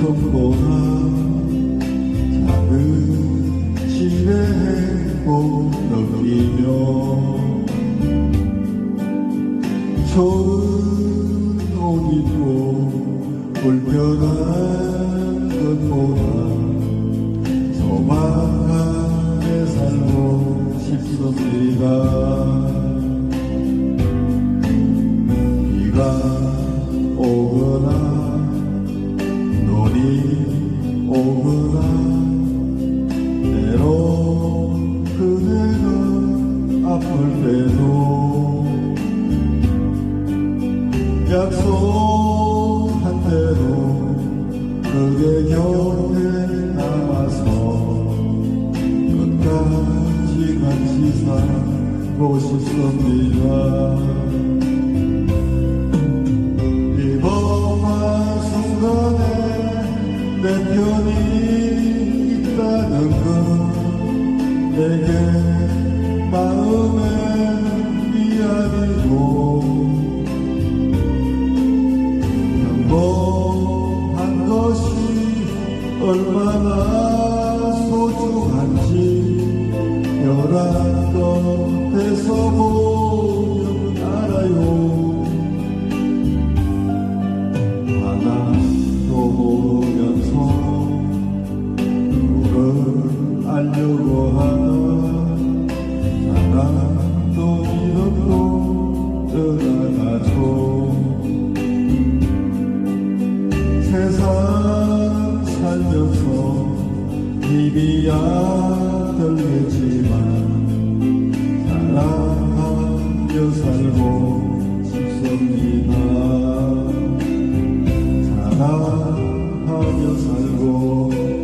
손보다 작은 집의 행복 넘기며 좋은 옷 입고 불편한 것보다 소망 안에 살고 싶었습니다 약속한 대로 그대 곁에 남아서 끝까지 같이 살고 싶습니다 얼마나 소중한지 벼랑 끝에서 보면 알아요. 하나도 모르면서 누를 알려고 하는 사랑도 이름도 떠나가죠. 세상 살면서 비비야 별겠지만 사랑하며 살고 싶습니다. 사랑하며 살고